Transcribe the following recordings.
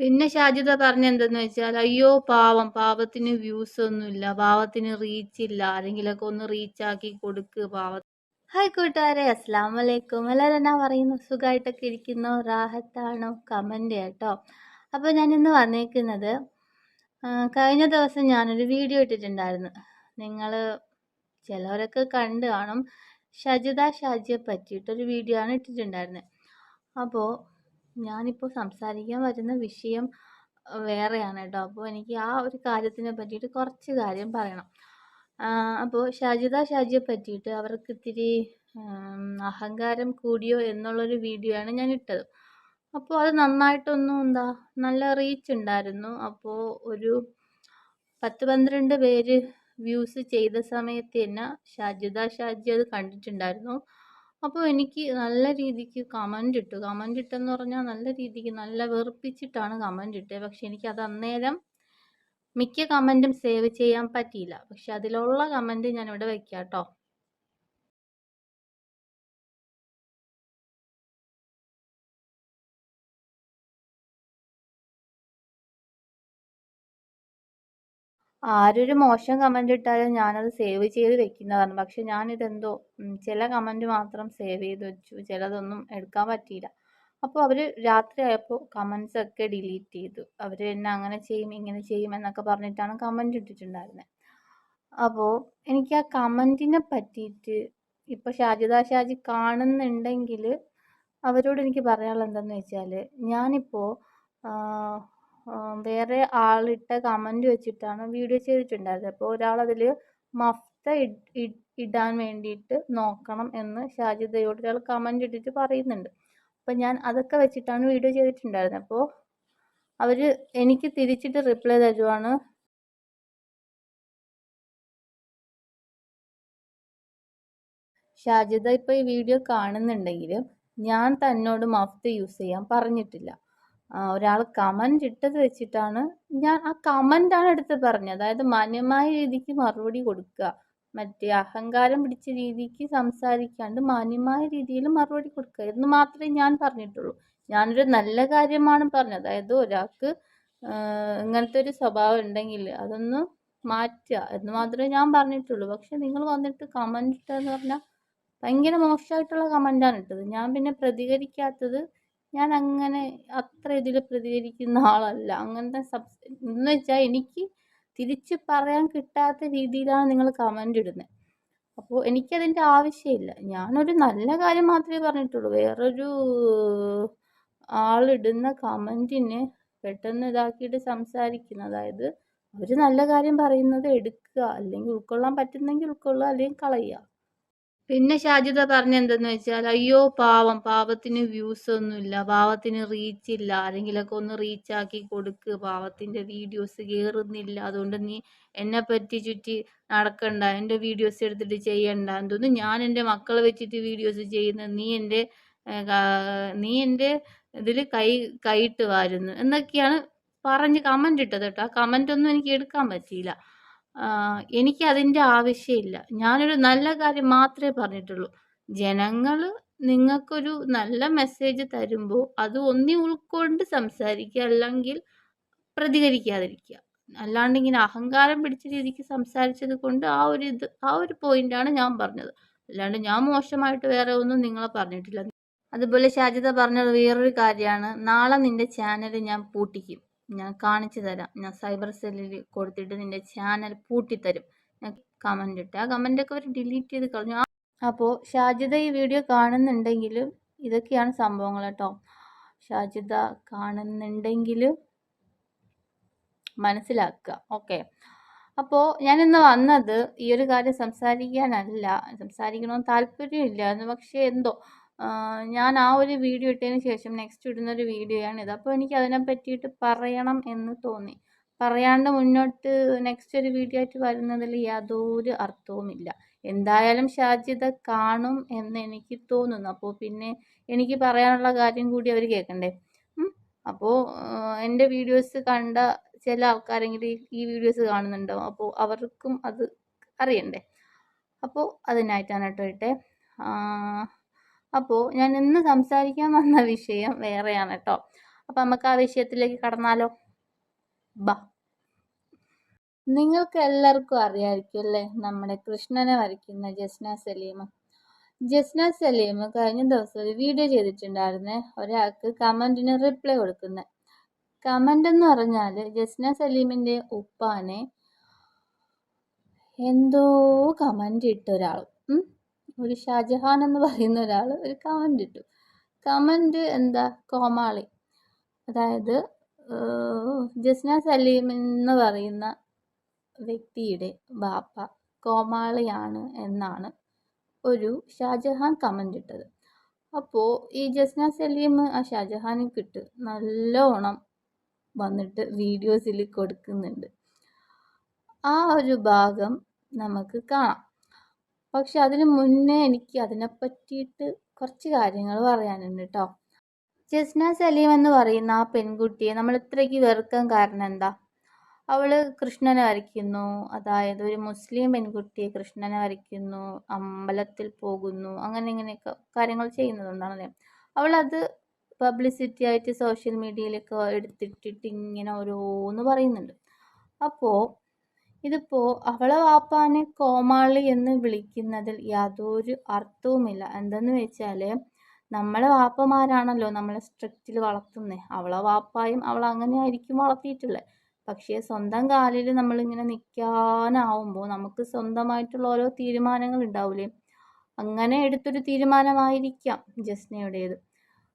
പിന്നെ ഷാജിദ പറഞ്ഞെന്തെന്ന് വെച്ചാൽ അയ്യോ പാവം പാവത്തിന് വ്യൂസ് ഒന്നും ഇല്ല പാവത്തിന് റീച്ച് ഇല്ല ആരെങ്കിലൊക്കെ ഒന്ന് റീച്ച് ആക്കി കൊടുക്ക് പാവ ഹായ് കൂട്ടുകാരെ അസ്സാം വലൈക്കും എല്ലാവരും എന്നാ പറയുന്നു? സുഖമായിട്ടൊക്കെ ഇരിക്കുന്നോ? റാഹത്താണോ? കമന്റ് കേട്ടോ അപ്പോൾ ഞാൻ ഇന്ന് വന്നേക്കുന്നത് കഴിഞ്ഞ ദിവസം ഞാനൊരു വീഡിയോ ഇട്ടിട്ടുണ്ടായിരുന്നു. നിങ്ങൾ ചിലവരൊക്കെ കണ്ടു കാണും. ഷജിത ഷാജിയെ പറ്റിയിട്ടൊരു വീഡിയോ ആണ് ഇട്ടിട്ടുണ്ടായിരുന്നത് അപ്പോൾ ഞാനിപ്പോൾ സംസാരിക്കാൻ വരുന്ന വിഷയം വേറെയാണ് കേട്ടോ. അപ്പോൾ എനിക്ക് ആ ഒരു കാര്യത്തിനെ പറ്റിയിട്ട് കുറച്ച് കാര്യം പറയണം. അപ്പോൾ ഷാജിദ ഷാജിയെ പറ്റിയിട്ട് അവർക്ക് ഇത്തിരി അഹങ്കാരം കൂടിയോ എന്നുള്ളൊരു വീഡിയോ ആണ് ഞാൻ ഇട്ടത് അപ്പോൾ അത് നന്നായിട്ടൊന്നും എന്താ നല്ല റീച്ച് ഉണ്ടായിരുന്നു. അപ്പോൾ ഒരു പത്ത് പന്ത്രണ്ട് പേര് വ്യൂസ് ചെയ്ത സമയത്ത് തന്നെ ഷാജിദ ഷാജി അത് കണ്ടിട്ടുണ്ടായിരുന്നു. അപ്പോൾ എനിക്ക് നല്ല രീതിക്ക് കമന്റ് ഇട്ടു. കമന്റ് ഇട്ടെന്ന് പറഞ്ഞാൽ നല്ല രീതിക്ക് നല്ല വെറുപ്പിച്ചിട്ടാണ് കമന്റ് ഇട്ടത് പക്ഷെ എനിക്ക് അത് അന്നേരം മിക്ക കമന്റും സേവ് ചെയ്യാൻ പറ്റിയില്ല. പക്ഷെ അതിലുള്ള കമന്റ് ഞാനിവിടെ വയ്ക്കാം കേട്ടോ ആരൊരു മോശം കമന്റ് ഇട്ടാലും ഞാനത് സേവ് ചെയ്ത് വെക്കുന്നതാണ്. പക്ഷെ ഞാനിതെന്തോ ചില കമന്റ് മാത്രം സേവ് ചെയ്ത് വെച്ചു. ചിലതൊന്നും എടുക്കാൻ പറ്റിയില്ല. അപ്പോൾ അവർ രാത്രിയായപ്പോൾ കമൻസ് ഒക്കെ ഡിലീറ്റ് ചെയ്തു. അവർ എന്നെ അങ്ങനെ ചെയ്യും ഇങ്ങനെ ചെയ്യും എന്നൊക്കെ പറഞ്ഞിട്ടാണ് കമന്റ് ഇട്ടിട്ടുണ്ടായിരുന്നത് അപ്പോൾ എനിക്ക് ആ കമന്റിനെ പറ്റിയിട്ട് ഇപ്പോൾ ഷാജിദ ഷാജി കാണുന്നുണ്ടെങ്കിൽ അവരോട് എനിക്ക് പറയാനുള്ളത് എന്താണെന്ന് വെച്ചാൽ ഞാനിപ്പോൾ വേറെ ആളിട്ട കമന്റ് വെച്ചിട്ടാണ് വീഡിയോ ചെയ്തിട്ടുണ്ടായിരുന്നത്. അപ്പോൾ ഒരാളതിൽ മഫ്ത ഇടാൻ വേണ്ടിയിട്ട് നോക്കണം എന്ന് ഷാജിദയോട് ഒരാൾ കമന്റ് ഇട്ടിട്ട് പറയുന്നുണ്ട്. അപ്പോൾ ഞാൻ അതൊക്കെ വെച്ചിട്ടാണ് വീഡിയോ ചെയ്തിട്ടുണ്ടായിരുന്നത്. അപ്പോൾ അവർ എനിക്ക് തിരിച്ചിട്ട് റിപ്ലൈ തരുവാണ്. ഷാജിദ ഇപ്പോൾ ഈ വീഡിയോ കാണുന്നുണ്ടെങ്കിൽ ഞാൻ തന്നോട് മഫ്ത യൂസ് ചെയ്യാൻ പറഞ്ഞിട്ടില്ല. ഒരാൾ കമന്റ് ഇട്ടത് വെച്ചിട്ടാണ് ഞാൻ ആ കമന്റാണ് എടുത്ത് പറഞ്ഞത്. അതായത് മാന്യമായ രീതിക്ക് മറുപടി കൊടുക്കുക. മറ്റേ അഹങ്കാരം പിടിച്ച രീതിക്ക് സംസാരിക്കാണ്ട് മാന്യമായ രീതിയിൽ മറുപടി കൊടുക്കുക എന്ന് മാത്രമേ ഞാൻ പറഞ്ഞിട്ടുള്ളൂ. ഞാനൊരു നല്ല കാര്യമാണ് പറഞ്ഞത്. അതായത് ഒരാൾക്ക് ഇങ്ങനത്തെ ഒരു സ്വഭാവം ഉണ്ടെങ്കിൽ അതൊന്ന് മാറ്റുക എന്ന് മാത്രമേ ഞാൻ പറഞ്ഞിട്ടുള്ളൂ. പക്ഷെ നിങ്ങൾ വന്നിട്ട് കമന്റ് ഇട്ടതെന്ന് പറഞ്ഞാൽ ഭയങ്കര മോശമായിട്ടുള്ള കമന്റാണ് ഇട്ടത്. ഞാൻ പിന്നെ പ്രതികരിക്കാത്തത് ഞാൻ അങ്ങനെ അത്ര ഇതിൽ പ്രതികരിക്കുന്ന ആളല്ല. അങ്ങനത്തെ സബ് എന്ന് വെച്ചാൽ എനിക്ക് തിരിച്ച് പറയാൻ കിട്ടാത്ത രീതിയിലാണ് നിങ്ങൾ കമന്റ് ഇടുന്നത് അപ്പോൾ എനിക്കതിന്റെ ആവശ്യമില്ല. ഞാനൊരു നല്ല കാര്യം മാത്രമേ പറഞ്ഞിട്ടുള്ളൂ. വേറൊരു ആളിടുന്ന കമന്റിന് പെട്ടെന്ന് ഇതാക്കിയിട്ട് സംസാരിക്കുന്നു അതായത് അവർ നല്ല കാര്യം പറയുന്നത് എടുക്കുക അല്ലെങ്കിൽ ഉൾക്കൊള്ളാൻ പറ്റുന്നെങ്കിൽ ഉൾക്കൊള്ളുക അല്ലെങ്കിൽ കളയുക. പിന്നെ ഷാജിദ പറഞ്ഞെന്തെന്ന് വെച്ചാൽ അയ്യോ പാവം പാവത്തിന് വ്യൂസ് ഒന്നും ഇല്ല പാവത്തിന് റീച്ച് ഇല്ല ആരെങ്കിലൊക്കെ ഒന്ന് റീച്ച് ആക്കി കൊടുക്ക് പാവത്തിന്റെ വീഡിയോസ് കേറുന്നില്ല അതുകൊണ്ട് നീ എന്നെ പറ്റി ചുറ്റി നടക്കണ്ട എന്റെ വീഡിയോസ് എടുത്തിട്ട് ചെയ്യണ്ട എന്തോന്ന് ഞാൻ എന്റെ മക്കളെ വെച്ചിട്ട് വീഡിയോസ് ചെയ്യുന്ന നീ എന്റെ നീ എന്റെ ഇതിൽ കൈ കൈയിട്ട് വാരുന്നു എന്നൊക്കെയാണ് പറഞ്ഞ് കമന്റ് ഇട്ടത് കേട്ടോ. ആ കമന്റ് ഒന്നും എനിക്ക് എടുക്കാൻ പറ്റിയില്ല. എനിക്ക് അതിന്റെ ആവശ്യമില്ല. ഞാനൊരു നല്ല കാര്യം മാത്രമേ പറഞ്ഞിട്ടുള്ളൂ. ജനങ്ങൾ നിങ്ങൾക്കൊരു നല്ല മെസ്സേജ് തരുമ്പോൾ അത് ഒന്നി ഉൾക്കൊണ്ട് സംസാരിക്കുക അല്ലെങ്കിൽ പ്രതികരിക്കാതിരിക്കുക. അല്ലാണ്ട് ഇങ്ങനെ അഹങ്കാരം പിടിച്ച രീതിക്ക് സംസാരിച്ചത് കൊണ്ട് ആ ഒരു ഇത് ആ ഒരു പോയിന്റാണ് ഞാൻ പറഞ്ഞത്. അല്ലാണ്ട് ഞാൻ മോശമായിട്ട് വേറെ ഒന്നും നിങ്ങളെ പറഞ്ഞിട്ടില്ല. അതുപോലെ ഷാജിത പറഞ്ഞത് വേറൊരു കാര്യമാണ്. നാളെ നിന്റെ ചാനൽ ഞാൻ പൂട്ടിക്കും. ഞാൻ കാണിച്ചു തരാം. ഞാൻ സൈബർ സെല്ലിൽ കൊടുത്തിട്ട് നിന്റെ ചാനൽ പൂട്ടിത്തരും. ഞാൻ കമന്റ് ഇട്ട്. ആ കമന്റൊക്കെ അവർ ഡിലീറ്റ് ചെയ്ത് കളഞ്ഞു. അപ്പോൾ ഷാജിദ ഈ വീഡിയോ കാണുന്നുണ്ടെങ്കിലും ഇതൊക്കെയാണ് സംഭവങ്ങൾ കേട്ടോ. ഷാജിദ കാണുന്നുണ്ടെങ്കിലും മനസ്സിലാക്കുക. ഓക്കെ അപ്പോൾ ഞാനിന്ന് വന്നത് ഈ ഒരു കാര്യം സംസാരിക്കാനല്ല. സംസാരിക്കണമെന്ന് താല്പര്യമില്ലായിരുന്നു. പക്ഷേ എന്തോ ഞാൻ ആ ഒരു വീഡിയോ ഇട്ടതിന് ശേഷം നെക്സ്റ്റ് ഇടുന്നൊരു വീഡിയോയാണിത് അപ്പോൾ എനിക്ക് അതിനെ പറ്റിയിട്ട് പറയണം എന്ന് തോന്നി. പറയാണ്ട് മുന്നോട്ട് നെക്സ്റ്റ് ഒരു വീഡിയോ ആയിട്ട് വരുന്നതിൽ യാതൊരു അർത്ഥവുമില്ല എന്തായാലും ഷാജിത കാണും എന്ന് എനിക്ക് തോന്നുന്നു. അപ്പോൾ പിന്നെ എനിക്ക് പറയാനുള്ള കാര്യം കൂടി അവർ കേൾക്കണ്ടേ? അപ്പോൾ എന്റെ വീഡിയോസ് കണ്ട ചില ആൾക്കാരെങ്കിലും ഈ വീഡിയോസ് കാണുന്നുണ്ടോ? അപ്പോൾ അവർക്കും അത് അറിയണ്ടേ? അപ്പോൾ അതിനായിട്ടാണ് കേട്ടോ ഇട്ടെ. അപ്പോൾ ഞാൻ ഇന്ന് സംസാരിക്കാൻ വന്ന വിഷയം വേറെയാണ് കേട്ടോ അപ്പം നമുക്ക് ആ വിഷയത്തിലേക്ക് കടന്നാലോ? ബാ. നിങ്ങൾക്ക് എല്ലാവർക്കും അറിയാമായിരിക്കും അല്ലേ? നമ്മുടെ കൃഷ്ണനെ വരയ്ക്കുന്ന ജസ്ന സലീമ ജസ്ന സലീമ കഴിഞ്ഞ ദിവസം ഒരു വീഡിയോ ചെയ്തിട്ടുണ്ടായിരുന്നേ. ഒരാൾക്ക് കമന്റിന് റിപ്ലൈ കൊടുക്കുന്നത് കമന്റ് എന്ന് പറഞ്ഞാൽ ജസ്ന സലീമിന്റെ ഉപ്പാനെ എന്തോ കമന്റ് ഇട്ട ഒരാൾ ഒരു ഷാജഹാൻ എന്ന് പറയുന്ന ഒരാൾ ഒരു കമന്റ് ഇട്ടു. കമന്റ് എന്താ? കോമാളി. അതായത് ജസ്ന സലീം എന്ന് പറയുന്ന വ്യക്തിയുടെ ബാപ്പ കോമാളിയാണ് എന്നാണ് ഒരു ഷാജഹാൻ കമന്റ് ഇട്ടത്. അപ്പോൾ ഈ ജസ്ന സലീം ആ ഷാജഹാനെ കിട്ട് നല്ലോണം വന്നിട്ട് വീഡിയോസിൽ കൊടുക്കുന്നുണ്ട്. ആ ഒരു ഭാഗം നമുക്ക് കാണാം. പക്ഷെ അതിന് മുന്നേ എനിക്ക് അതിനെ പറ്റിയിട്ട് കുറച്ച് കാര്യങ്ങൾ പറയാനുണ്ട് കേട്ടോ ജസ്ന സലീം എന്ന് പറയുന്ന ആ പെൺകുട്ടിയെ നമ്മൾ ഇത്രയ്ക്ക് വെറുക്കാൻ കാരണം എന്താ? അവൾ കൃഷ്ണനെ വരയ്ക്കുന്നു. അതായത് ഒരു മുസ്ലിം പെൺകുട്ടിയെ കൃഷ്ണനെ വരയ്ക്കുന്നു അമ്പലത്തിൽ പോകുന്നു അങ്ങനെ ഇങ്ങനെയൊക്കെ കാര്യങ്ങൾ ചെയ്യുന്നതുകൊണ്ടാണല്ലേ? അവളത് പബ്ലിസിറ്റി ആയിട്ട് സോഷ്യൽ മീഡിയയിലൊക്കെ എടുത്തിട്ടിട്ട് ഇങ്ങനെ ഓരോന്ന് പറയുന്നുണ്ട്. അപ്പോൾ ഇതിപ്പോൾ അവളെ വാപ്പാനെ കോമാളി എന്ന് വിളിക്കുന്നതിൽ യാതൊരു അർത്ഥവുമില്ല. എന്തെന്ന് വെച്ചാൽ നമ്മളെ വാപ്പമാരാണല്ലോ നമ്മളെ സ്ട്രിക്റ്റിൽ വളർത്തുന്നത് അവളെ വാപ്പായും അവൾ അങ്ങനെ ആയിരിക്കും വളർത്തിയിട്ടുള്ളത് പക്ഷേ സ്വന്തം കാലിൽ നമ്മളിങ്ങനെ നിൽക്കാനാവുമ്പോൾ നമുക്ക് സ്വന്തമായിട്ടുള്ള ഓരോ തീരുമാനങ്ങൾ ഉണ്ടാവില്ലേ അങ്ങനെ എടുത്തൊരു തീരുമാനമായിരിക്കാം ജസ്നയുടേത്.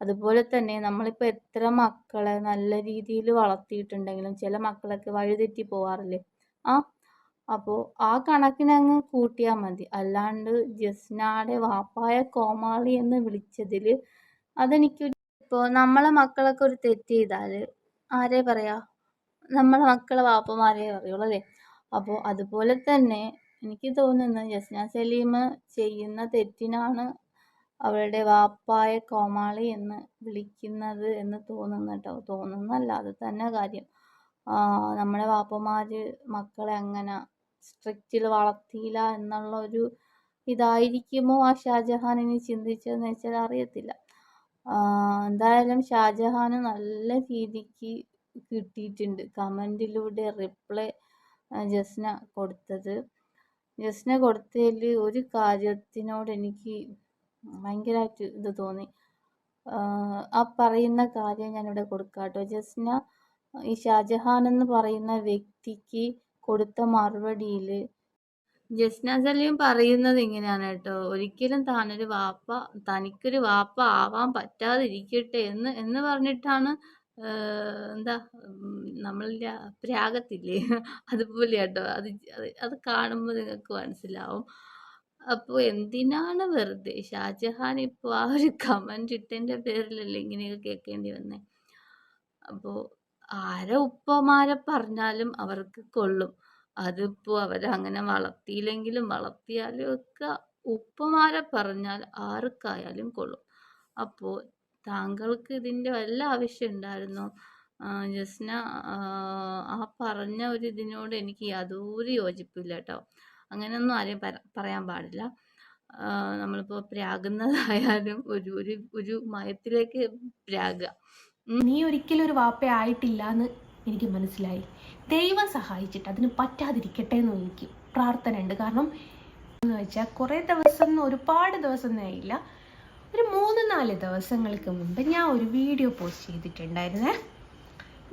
അതുപോലെ തന്നെ നമ്മളിപ്പോൾ എത്ര മക്കളെ നല്ല രീതിയിൽ വളർത്തിയിട്ടുണ്ടെങ്കിലും ചില മക്കളൊക്കെ വഴിതെറ്റി പോവാറില്ലേ? ആ അപ്പോൾ ആ കണക്കിനങ്ങ് കൂട്ടിയാൽ മതി. അല്ലാണ്ട് ജസ്നാടെ വാപ്പായ കോമാളി എന്ന് വിളിച്ചതിൽ അതെനിക്ക് ഇപ്പോൾ നമ്മളെ മക്കളൊക്കെ ഒരു തെറ്റ് ചെയ്താൽ ആരെ പറയാ? നമ്മളെ മക്കളെ വാപ്പമാരേ പറയുള്ളൂ അല്ലേ? അപ്പോൾ അതുപോലെ തന്നെ എനിക്ക് തോന്നുന്നത് ജസ്ന സലീം ചെയ്യുന്ന തെറ്റിനാണ് അവളുടെ വാപ്പായ കോമാളി എന്ന് വിളിക്കുന്നത് എന്ന് തോന്നുന്നു കേട്ടോ. തോന്നുന്നല്ല അത് തന്നെ കാര്യം. നമ്മുടെ വാപ്പമാര് മക്കളെ അങ്ങനെ സ്ട്രിക്റ്റിൽ വളർത്തിയില്ല എന്നുള്ള ഒരു ഇതായിരിക്കുമോ ആ ഷാജഹാൻ ഇനി ചിന്തിച്ചതെന്ന് വെച്ചാൽ അറിയത്തില്ല. എന്തായാലും ഷാജഹാൻ നല്ല രീതിക്ക് കിട്ടിയിട്ടുണ്ട്. കമന്റിലൂടെ റിപ്ലൈ ജസ്ന കൊടുത്തത്. ജസ്ന കൊടുത്തതിൽ ഒരു കാര്യത്തിനോട് എനിക്ക് ഭയങ്കരമായിട്ട് ഇത് തോന്നി. ആ പറയുന്ന കാര്യം ഞാനിവിടെ കൊടുക്കാം കേട്ടോ ജസ്ന ഈ ഷാജഹാൻ എന്ന് പറയുന്ന വ്യക്തിക്ക് കൊടുത്ത മറുപടിയിൽ ജസ്ന സലീം പറയുന്നത് ഇങ്ങനെയാണ് കേട്ടോ. ഒരിക്കലും താനൊരു വാപ്പ തനിക്കൊരു വാപ്പ ആവാൻ പറ്റാതിരിക്കട്ടെ എന്ന് എന്ന് പറഞ്ഞിട്ടാണ് എന്താ നമ്മളിന്റെ പ്രാഗത്തില്ലേ? അതുപോലെ കേട്ടോ. അത് അത് കാണുമ്പോൾ നിങ്ങൾക്ക് മനസ്സിലാവും. അപ്പോൾ എന്തിനാണ് വെറുതെ? ഷാജഹാൻ ഇപ്പോൾ ആ ഒരു കമന്റ് ഇട്ടതിന്റെ പേരിലല്ലേ ഇങ്ങനെയൊക്കെ കേൾക്കേണ്ടി വന്നേ? അപ്പോൾ ആരെ ഉപ്പമാരെ പറഞ്ഞാലും അവർക്ക് കൊള്ളും. അതിപ്പോൾ അവരങ്ങനെ വളർത്തിയില്ലെങ്കിലും വളർത്തിയാലും ഒക്കെ ഉപ്പമാരെ പറഞ്ഞാൽ ആർക്കായാലും കൊള്ളും. അപ്പോൾ താങ്കൾക്ക് ഇതിന്റെ വല്ല ആവശ്യം ഉണ്ടായിരുന്നോ? ജസ്ന ആ പറഞ്ഞ ഒരു ഇതിനോട് എനിക്ക് യാതൊരു യോജിപ്പില്ല കേട്ടോ. അങ്ങനെയൊന്നും ആരെയും പറയാൻ പാടില്ല. നമ്മളിപ്പോ പ്രാകുന്നതായാലും ഒരു ഒരു ഒരു മയത്തിലേക്ക് പ്രാകുക. നീ ഒരിക്കലും ഒരു വാപ്പ എന്ന് എനിക്ക് മനസ്സിലായി. ദൈവം സഹായിച്ചിട്ട് അതിന് പറ്റാതിരിക്കട്ടെ എന്ന് എനിക്ക് പ്രാർത്ഥന ഉണ്ട്. കാരണം എന്ന് വെച്ചാൽ കുറേ ദിവസം ഒരുപാട് ദിവസം ആയില്ല. ഒരു മൂന്ന് നാല് ദിവസങ്ങൾക്ക് മുമ്പ് ഞാൻ ഒരു വീഡിയോ പോസ്റ്റ് ചെയ്തിട്ടുണ്ടായിരുന്നേ.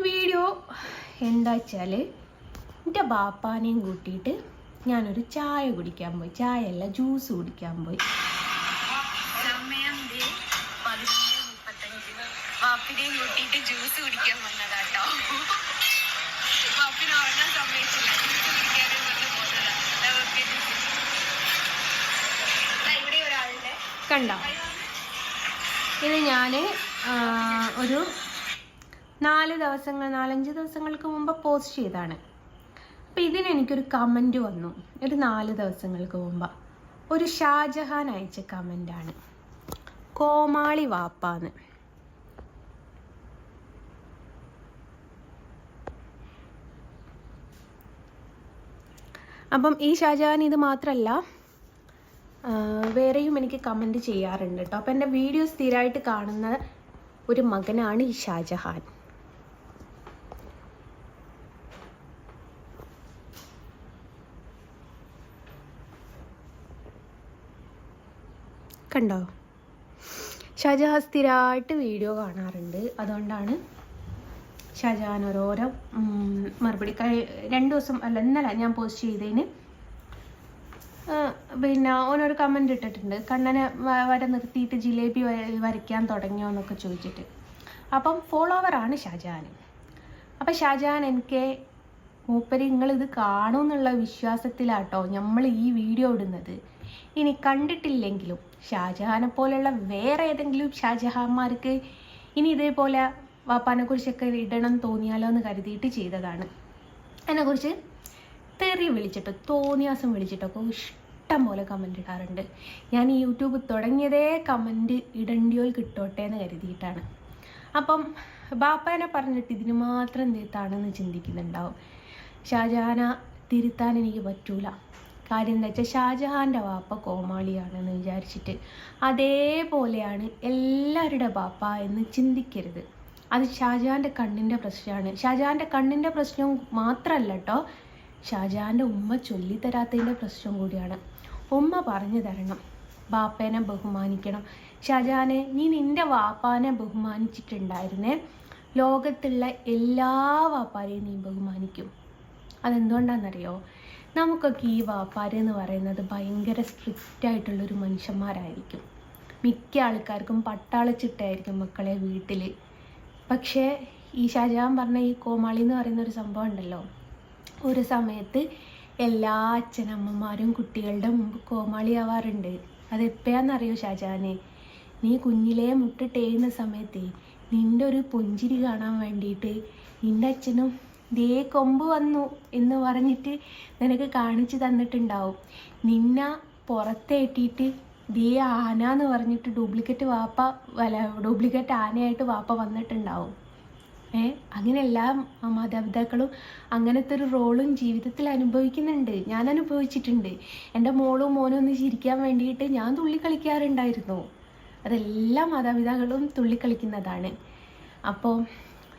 വീഡിയോ എന്താ വെച്ചാൽ എന്റെ ബാപ്പാനെയും കൂട്ടിയിട്ട് ഞാനൊരു ചായ കുടിക്കാൻ പോയി. ചായ അല്ല ജ്യൂസ് കുടിക്കാൻ പോയി വാപ്പിനെയും കൂട്ടിയിട്ട് ജ്യൂസ് കുടിക്കാൻ വന്നതാട്ടോ വാപ്പിനെ ഉറങ്ങാൻ സമ്മതിച്ചില്ല ജ്യൂസ് കുടിക്കാനും കൊണ്ട് പോകുന്നതാ ഇവിടെ ഒരാളുടെ കണ്ടോ? ഇത് ഞാൻ ഒരു നാല് ദിവസങ്ങൾ നാലഞ്ച് ദിവസങ്ങൾക്ക് മുമ്പ് പോസ്റ്റ് ചെയ്താണ് അപ്പം ഇതിനെനിക്കൊരു കമന്റ് വന്നു. ഒരു നാല് ദിവസങ്ങൾക്ക് മുമ്പ്. ഒരു ഷാജഹാൻ അയച്ച കമന്റാണ് കോമാളി വാപ്പാന്ന്. അപ്പം ഈ ഷാജഹാൻ ഇത് മാത്രമല്ല വേറെയും എനിക്ക് കമന്റ് ചെയ്യാറുണ്ട് കേട്ടോ അപ്പം എന്റെ വീഡിയോ സ്ഥിരമായിട്ട് കാണുന്ന ഒരു മകനാണ് ഈ ഷാജഹാൻ. കണ്ടോ? ഷാജഹാൻ സ്ഥിരമായിട്ട് വീഡിയോ കാണാറുണ്ട്. അതുകൊണ്ടാണ് ഷാജഹാൻ ഓരോരോ മറുപടി രണ്ട് ദിവസം അല്ല ഇന്നലെ ഞാൻ പോസ്റ്റ് ചെയ്തതിന് പിന്നെ ഓനൊരു കമന്റ് ഇട്ടിട്ടുണ്ട്. കണ്ണനെ വര നിർത്തിയിട്ട് ജിലേബി വരയ്ക്കാൻ തുടങ്ങിയോ എന്നൊക്കെ ചോദിച്ചിട്ട്. അപ്പം ഫോളോവറാണ് ഷാജഹാൻ അപ്പം ഷാജഹാൻ എനിക്ക് മൂപ്പര് നിങ്ങളിത് കാണുമെന്നുള്ള വിശ്വാസത്തിലാട്ടോ നമ്മൾ ഈ വീഡിയോ ഇടുന്നത്. ഇനി കണ്ടിട്ടില്ലെങ്കിലും ഷാജഹാനെ പോലെയുള്ള വേറെ ഏതെങ്കിലും ഷാജഹാന്മാർക്ക് ഇനി ഇതേപോലെ വാപ്പാനെ കുറിച്ചൊക്കെ ഇടണം തോന്നിയാലോ എന്ന് കരുതിയിട്ട് ചെയ്തതാണ്. അതിനെക്കുറിച്ച് തെറി വിളിച്ചിട്ട് തോന്നിയാസം വിളിച്ചിട്ടൊക്കെ ഇഷ്ടം പോലെ കമന്റ് ഇടാറുണ്ട്. ഞാൻ ഈ യൂട്യൂബ് തുടങ്ങിയതേ കമന്റ് ഇടണ്ടിയോൽ കിട്ടോട്ടെ എന്ന് കരുതിയിട്ടാണ്. അപ്പം ബാപ്പാനെ പറഞ്ഞിട്ട് ഇതിന് മാത്രം തീർത്താണെന്ന് ചിന്തിക്കുന്നുണ്ടാവും. ഷാജഹാന തിരുത്താൻ എനിക്ക് പറ്റൂല. കാര്യം എന്താ വെച്ചാൽ ഷാജഹാന്റെ വാപ്പ കോമാളിയാണെന്ന് വിചാരിച്ചിട്ട് അതേപോലെയാണ് എല്ലാവരുടെ ബാപ്പ എന്ന് ചിന്തിക്കരുത്. അത് ഷാജഹാന്റെ കണ്ണിന്റെ പ്രശ്നമാണ്. ഷാജഹാന്റെ കണ്ണിന്റെ പ്രശ്നം മാത്രമല്ല കേട്ടോ ഷാജഹാന്റെ ഉമ്മ ചൊല്ലിത്തരാത്തതിന്റെ പ്രശ്നം കൂടിയാണ്. ഉമ്മ പറഞ്ഞു തരണം ബാപ്പേനെ ബഹുമാനിക്കണം. ഷാജാനെ നീ നിന്റെ വാപ്പാനെ ബഹുമാനിച്ചിട്ടുണ്ടായിരുന്നേ. ലോകത്തുള്ള എല്ലാ വാപ്പാരെയും നീ ബഹുമാനിക്കും. അതെന്തുകൊണ്ടാണെന്നറിയോ? നമുക്കൊക്കെ ഈ വാപ്പാരെന്ന് പറയുന്നത് ഭയങ്കര സ്ട്രിക്റ്റ് ആയിട്ടുള്ളൊരു മനുഷ്യന്മാരായിരിക്കും. മിക്ക ആൾക്കാർക്കും പട്ടാളച്ചിട്ടായിരിക്കും മക്കളെ വീട്ടിൽ പക്ഷേ ഈ ഷാജഹാൻ പറഞ്ഞ ഈ കോമാളി എന്ന് പറയുന്ന ഒരു സംഭവം ഉണ്ടല്ലോ. ഒരു സമയത്ത് എല്ലാ അച്ഛനമ്മമാരും കുട്ടികളുടെ മുമ്പ് കോമാളിയാവാറുണ്ട് അതെപ്പോഴാണെന്നറിയോ ഷാജാനെ നീ കുഞ്ഞിലേ മുട്ടിട്ടേയുന്ന സമയത്ത് നിന്റെ ഒരു പുഞ്ചിരി കാണാൻ വേണ്ടിയിട്ട് നിന്റെ അച്ഛനും ദേ കൊമ്പ് വന്നു എന്ന് പറഞ്ഞിട്ട് നിനക്ക് കാണിച്ചു തന്നിട്ടുണ്ടാവും. നിന്ന പുറത്തേറ്റിയിട്ട് ദേ ആന എന്ന് പറഞ്ഞിട്ട് ഡ്യൂപ്ലിക്കേറ്റ് വാപ്പ അല്ല ഡ്യൂപ്ലിക്കേറ്റ് ആനയായിട്ട് വാപ്പ വന്നിട്ടുണ്ടാവും. അങ്ങനെ എല്ലാ മാതാപിതാക്കളും അങ്ങനത്തെ ഒരു റോളും ജീവിതത്തിൽ അനുഭവിക്കുന്നുണ്ട്. ഞാൻ അനുഭവിച്ചിട്ടുണ്ട്. എന്റെ മോളും മോനും ഒന്ന് ചിരിക്കാൻ വേണ്ടിയിട്ട് ഞാൻ തുള്ളി കളിക്കാറുണ്ടായിരുന്നു. അതെല്ലാ മാതാപിതാക്കളും തുള്ളി കളിക്കുന്നതാണ്. അപ്പോൾ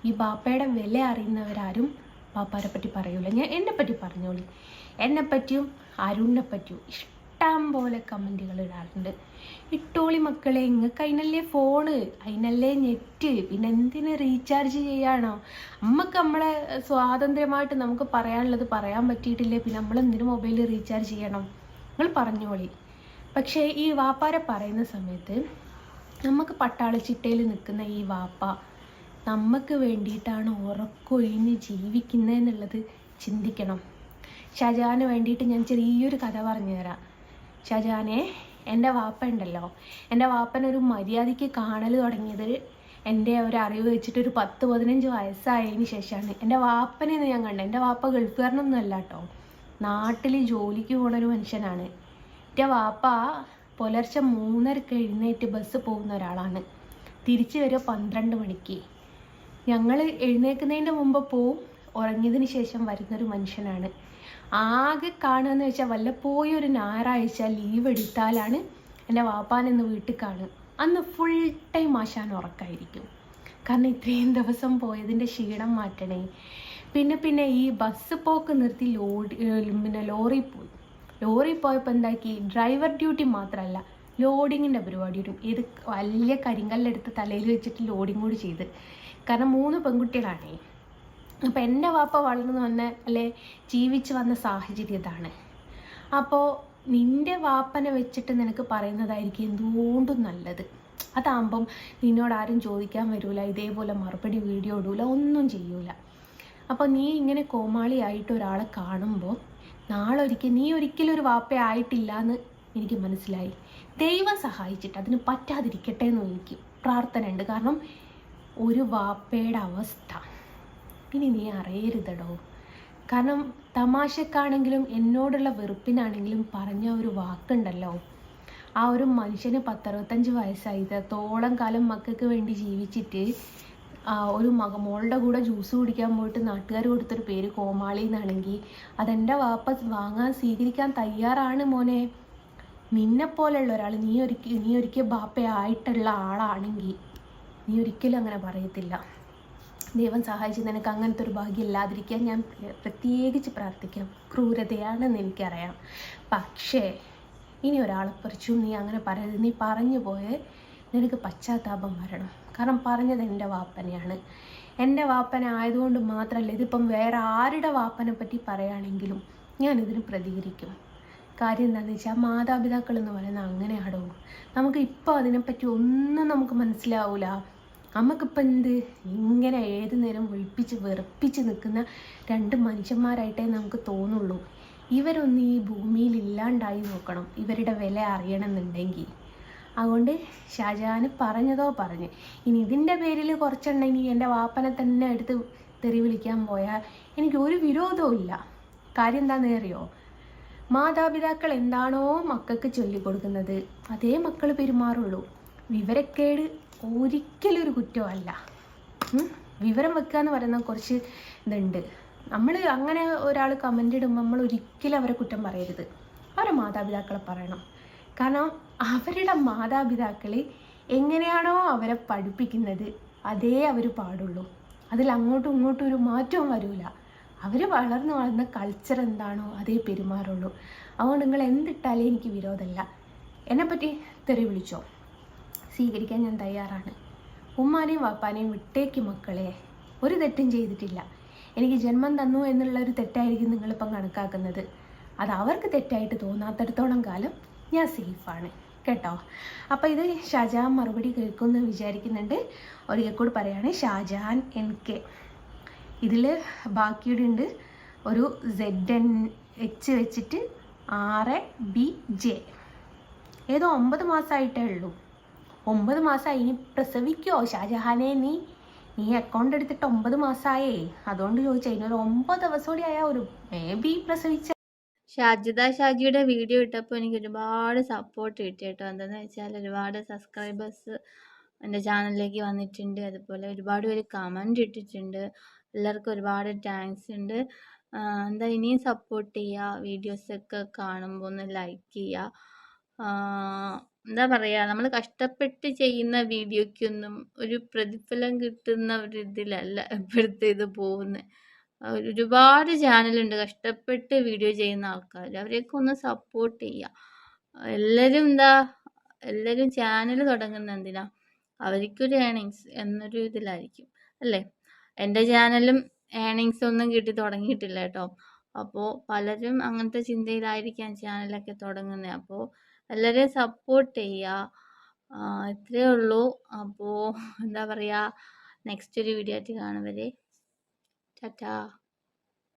ഈ ബാപ്പയുടെ വില അറിയുന്നവരാരും ബാപ്പാരെ പറ്റി പറയൂല. ഞാൻ എന്നെ പറ്റി പറഞ്ഞോളി. എന്നെ പറ്റിയും അരുണിനെ പറ്റിയും ഇഷ്ടം പോലെ കമന്റുകൾ ഇടാറുണ്ട്. ഇട്ടോളി മക്കളെ നിങ്ങൾക്ക് അതിനല്ലേ ഫോണ് അതിനല്ലേ നെറ്റ് പിന്നെ എന്തിന് റീചാർജ് ചെയ്യാണോ നമുക്ക് നമ്മളെ സ്വാതന്ത്ര്യമായിട്ട് നമുക്ക് പറയാനുള്ളത് പറയാൻ പറ്റിയിട്ടില്ലേ? പിന്നെ നമ്മൾ എന്തിനു മൊബൈൽ റീചാർജ് ചെയ്യണം? നിങ്ങൾ പറഞ്ഞോളി. പക്ഷേ ഈ വാപ്പാരെ പറയുന്ന സമയത്ത് നമുക്ക് പട്ടാളച്ചിട്ടയിൽ നിൽക്കുന്ന ഈ വാപ്പ നമുക്ക് വേണ്ടിയിട്ടാണ് ഉറക്കൊഴിഞ്ഞ് ജീവിക്കുന്നതെന്നുള്ളത് ചിന്തിക്കണം. ഷാജഹാന് വേണ്ടിയിട്ട് ഞാൻ ചെറിയൊരു കഥ പറഞ്ഞു തരാം ഷാജഹാനെ എന്റെ വാപ്പ ഉണ്ടല്ലോ. എന്റെ വാപ്പനൊരു മര്യാദയ്ക്ക് കാണൽ തുടങ്ങിയത് എന്റെ ഒരു അറിവ് വെച്ചിട്ട് ഒരു പത്ത് പതിനഞ്ച് വയസ്സായതിന് ശേഷമാണ്. എന്റെ വാപ്പനെ ഞാൻ കണ്ടത് എന്റെ വാപ്പ ഗൾഫുകാരനൊന്നും അല്ല കേട്ടോ. നാട്ടിൽ ജോലിക്ക് പോണൊരു മനുഷ്യനാണ്. എന്റെ വാപ്പ പുലർച്ചെ മൂന്നരക്ക് എഴുന്നേറ്റ് ബസ് പോകുന്ന ഒരാളാണ്. തിരിച്ചു വരിക പന്ത്രണ്ട് മണിക്ക്. ഞങ്ങൾ എഴുന്നേൽക്കുന്നതിന്റെ മുമ്പ് പോവും. ഉറങ്ങിയതിന് ശേഷം വരുന്നൊരു മനുഷ്യനാണ്. ആകെ കാണുകയെന്ന് വെച്ചാൽ വല്ലപ്പോയി ഒരു ഞായറാഴ്ച ലീവ് എടുത്താലാണ് എന്റെ വാപ്പാനെന്ന് വീട്ടിൽ കാണുക. അന്ന് ഫുൾ ടൈം ആശാൻ ഉറക്കായിരിക്കും. കാരണം ഇത്രയും ദിവസം പോയതിന്റെ ക്ഷീണം മാറ്റണേ. പിന്നെ പിന്നെ ഈ ബസ് പോക്ക് നിർത്തി ലോഡ് പിന്നെ ലോറി പോയി. ലോറി പോയപ്പോൾ എന്താക്കി? ഡ്രൈവർ ഡ്യൂട്ടി മാത്രമല്ല ലോഡിങ്ങിന്റെ പരിപാടി ഇടും. ഇത് വലിയ കരിങ്കല്ലെടുത്ത് തലയിൽ വെച്ചിട്ട് ലോഡിങ് കൂടി ചെയ്ത്. കാരണം മൂന്ന് പെൺകുട്ടികളാണേ. അപ്പോൾ എന്റെ വാപ്പ വളർന്നു വന്ന അല്ലെ ജീവിച്ചു വന്ന സാഹചര്യം ഇതാണ്. അപ്പോൾ നിന്റെ വാപ്പനെ വെച്ചിട്ട് നിനക്ക് പറയുന്നതായിരിക്കും എന്തുകൊണ്ടും നല്ലത്. അതാകുമ്പം നിന്നോട് ആരും ചോദിക്കാൻ വരൂല ഇതേപോലെ മറുപടി വീഡിയോ ഇടൂല ഒന്നും ചെയ്യൂല. അപ്പോൾ നീ ഇങ്ങനെ കോമാളിയായിട്ട് ഒരാളെ കാണുമ്പോൾ നാളെ ഒരിക്കൽ നീ ഒരിക്കലും ഒരു വാപ്പ ആയിട്ടില്ല എന്ന് എനിക്ക് മനസ്സിലായി. ദൈവം സഹായിച്ചിട്ട് അതിന് പറ്റാതിരിക്കട്ടെ എന്ന് എനിക്ക് പ്രാർത്ഥന ഉണ്ട് കാരണം ഒരു വാപ്പയുടെ അവസ്ഥ. ഇനി നീ അറിയരുതടോ. കാരണം തമാശക്കാണെങ്കിലും എന്നോടുള്ള വെറുപ്പിനാണെങ്കിലും പറഞ്ഞ ഒരു വാക്കുണ്ടല്ലോ. ആ ഒരു മനുഷ്യന് പത്തറുപത്തഞ്ച് വയസ്സായി. തോളം കാലം മക്കൾക്ക് വേണ്ടി ജീവിച്ചിട്ട് ഒരു മക മോളുടെ കൂടെ ജ്യൂസ് കുടിക്കാൻ പോയിട്ട് നാട്ടുകാർ കൊടുത്തൊരു പേര് കോമാളി എന്നാണെങ്കിൽ അതെന്റെ വാപ്പ വാങ്ങാൻ സ്വീകരിക്കാൻ തയ്യാറാണ് മോനെ. നിന്നെപ്പോലെയുള്ള ഒരാൾ നീ ഒരിക്കൽ നീ ഒരിക്കൽ ബാപ്പയായിട്ടുള്ള ആളാണെങ്കിൽ നീ ഒരിക്കലും അങ്ങനെ പറയത്തില്ല. ദൈവം സഹായിച്ച് നിനക്ക് അങ്ങനത്തെ ഒരു ഭാഗ്യം ഇല്ലാതിരിക്കാൻ ഞാൻ പ്രത്യേകിച്ച് പ്രാർത്ഥിക്കാം. ക്രൂരതയാണെന്ന് എനിക്കറിയാം. പക്ഷേ ഇനി ഒരാളെക്കുറിച്ചും നീ അങ്ങനെ പറയരുത്. നീ പറഞ്ഞു പോയേ നിനക്ക് പശ്ചാത്താപം വരണം. കാരണം പറഞ്ഞത് എന്റെ വാപ്പനെയാണ്. എന്റെ വാപ്പന ആയതുകൊണ്ട് മാത്രമല്ല ഇതിപ്പം വേറെ ആരുടെ വാപ്പനെ പറ്റി പറയുകയാണെങ്കിലും ഞാനിതിന് പ്രതികരിക്കും. കാര്യം എന്താണെന്ന് വെച്ചാൽ മാതാപിതാക്കൾ എന്ന് പറയുന്നത് അങ്ങനെയാടോ? നമുക്ക് ഇപ്പോൾ അതിനെപ്പറ്റി ഒന്നും നമുക്ക് മനസ്സിലാവില്ല നമുക്കിപ്പോൾ എന്ത്? ഇങ്ങനെ ഏത് നേരം ഒഴിപ്പിച്ച് വെറുപ്പിച്ച് നിൽക്കുന്ന രണ്ട് മനുഷ്യന്മാരായിട്ടേ നമുക്ക് തോന്നുള്ളൂ. ഇവരൊന്ന് ഈ ഭൂമിയിൽ ഇല്ലാണ്ടായി നോക്കണം. ഇവരുടെ വില അറിയണമെന്നുണ്ടെങ്കിൽ അതുകൊണ്ട് ഷാജഹാന് പറഞ്ഞതോ പറഞ്ഞ്. ഇനി ഇതിന്റെ പേരിൽ കുറച്ചുണ്ടെങ്കിൽ എന്റെ വാപ്പനെ തന്നെ എടുത്ത് തെറി വിളിക്കാൻ പോയാൽ എനിക്ക് ഒരു വിരോധവും ഇല്ല. കാര്യം എന്താണെന്ന് അറിയോ? മാതാപിതാക്കൾ എന്താണോ മക്കൾക്ക് ചൊല്ലിക്കൊടുക്കുന്നത് അതേ മക്കൾ പെരുമാറുള്ളൂ. വിവരക്കേട് ഒരിക്കലും ഒരു കുറ്റമല്ല വിവരം വെക്കുക എന്ന് പറയുന്ന കുറച്ച് ഇതുണ്ട്. നമ്മൾ അങ്ങനെ ഒരാൾ കമന്റ് ഇടുമ്പോൾ നമ്മൾ ഒരിക്കലും അവരെ കുറ്റം പറയരുത്. അവരെ മാതാപിതാക്കളെ പറയണം. കാരണം അവരുടെ മാതാപിതാക്കൾ എങ്ങനെയാണോ അവരെ പഠിപ്പിക്കുന്നത് അതേ അവർ പാടുള്ളൂ. അതിൽ അങ്ങോട്ടും ഇങ്ങോട്ടും ഒരു മാറ്റവും വരില്ല അവർ വളർന്നു വളർന്ന കൾച്ചർ എന്താണോ അതേ പെരുമാറുള്ളൂ. അതുകൊണ്ട് നിങ്ങൾ എന്തിട്ടാലേ എനിക്ക് വിരോധമല്ല. എന്നെപ്പറ്റി തെറി വിളിച്ചോ? സ്വീകരിക്കാൻ ഞാൻ തയ്യാറാണ്. ഉമ്മാനെയും വാപ്പാനെയും വിട്ടേക്ക് മക്കളെ. ഒരു തെറ്റും ചെയ്തിട്ടില്ല. എനിക്ക് ജന്മം തന്നു എന്നുള്ള ഒരു തെറ്റായിരിക്കും നിങ്ങളിപ്പം കണക്കാക്കുന്നത്. അത് അവർക്ക് തെറ്റായിട്ട് തോന്നാത്തടത്തോളം കാലം ഞാൻ സേഫാണ്. കേട്ടോ? അപ്പോൾ ഇത് ഷാജഹാൻ മറുപടി കേൾക്കുമെന്ന് വിചാരിക്കുന്നുണ്ട്. ഒരിക്കൽ കൂടി പറയുകയാണ് ഷാജാൻ എൻ കെ. ഇതിൽ ബാക്കിയുടെ ഉണ്ട്. ഒരു സെഡ് എൻ എച്ച് വെച്ചിട്ട് ആറ് ബി ജെ ഏതോ ഒമ്പത് മാസമായിട്ടേ ഉള്ളൂ. ഒമ്പത് മാസമായി ഇനി പ്രസവിക്കുമോ ഷാജഹാനെ നീ നീ അക്കൗണ്ട് എടുത്തിട്ട് ഒമ്പത് മാസമായേ അതുകൊണ്ട് ചോദിച്ചാൽ ഇനി ഒരു ഒമ്പത് ദിവസം കൂടി ആയാൽ ഒരു മേ ബി പ്രസവിച്ച ഷാജിദ ഷാജിയുടെ വീഡിയോ ഇട്ടപ്പോൾ എനിക്ക് ഒരുപാട് സപ്പോർട്ട് കിട്ടി കേട്ടോ. എന്താണെന്ന് വെച്ചാൽ ഒരുപാട് സബ്സ്ക്രൈബേഴ്സ് എന്റെ ചാനലിലേക്ക് വന്നിട്ടുണ്ട്. അതുപോലെ ഒരുപാട് പേര് കമന്റ് ഇട്ടിട്ടുണ്ട്. എല്ലാവർക്കും ഒരുപാട് താങ്ക്സ് ഉണ്ട്. എന്താ ഇനിയും സപ്പോർട്ട് ചെയ്യുക വീഡിയോസൊക്കെ കാണുമ്പോൾ ഒന്ന് ലൈക്ക് ചെയ്യുക എന്താ പറയുക നമ്മൾ കഷ്ടപ്പെട്ട് ചെയ്യുന്ന വീഡിയോയ്ക്കൊന്നും ഒരു പ്രതിഫലം കിട്ടുന്ന ഒരു ഇതിലല്ല ഇപ്പോഴത്തെ ഇത് പോകുന്നത് ഒരുപാട് ചാനലുണ്ട് കഷ്ടപ്പെട്ട് വീഡിയോ ചെയ്യുന്ന ആൾക്കാർ അവരെയൊക്കെ ഒന്ന് സപ്പോർട്ട് ചെയ്യുക എല്ലാവരും എന്താ എല്ലാവരും ചാനൽ തുടങ്ങുന്ന എന്തിനാ? അവർക്കൊരു ഏണിങ്സ് എന്നൊരു ഇതിലായിരിക്കും അല്ലേ? എന്റെ ചാനലും ഏണിങ്സ് ഒന്നും കിട്ടി തുടങ്ങിയിട്ടില്ല കേട്ടോ. അപ്പോൾ പലരും അങ്ങനത്തെ ചിന്തയിലായിരിക്കാം ചാനലൊക്കെ തുടങ്ങുന്നത് അപ്പോൾ എല്ലാവരെയും സപ്പോർട്ട് ചെയ്യുക ഇത്രയേ ഉള്ളൂ. അപ്പോൾ എന്താ പറയുക നെക്സ്റ്റ് ഒരു വീഡിയോ ആയിട്ട് കാണും വരെ. ടാറ്റാ.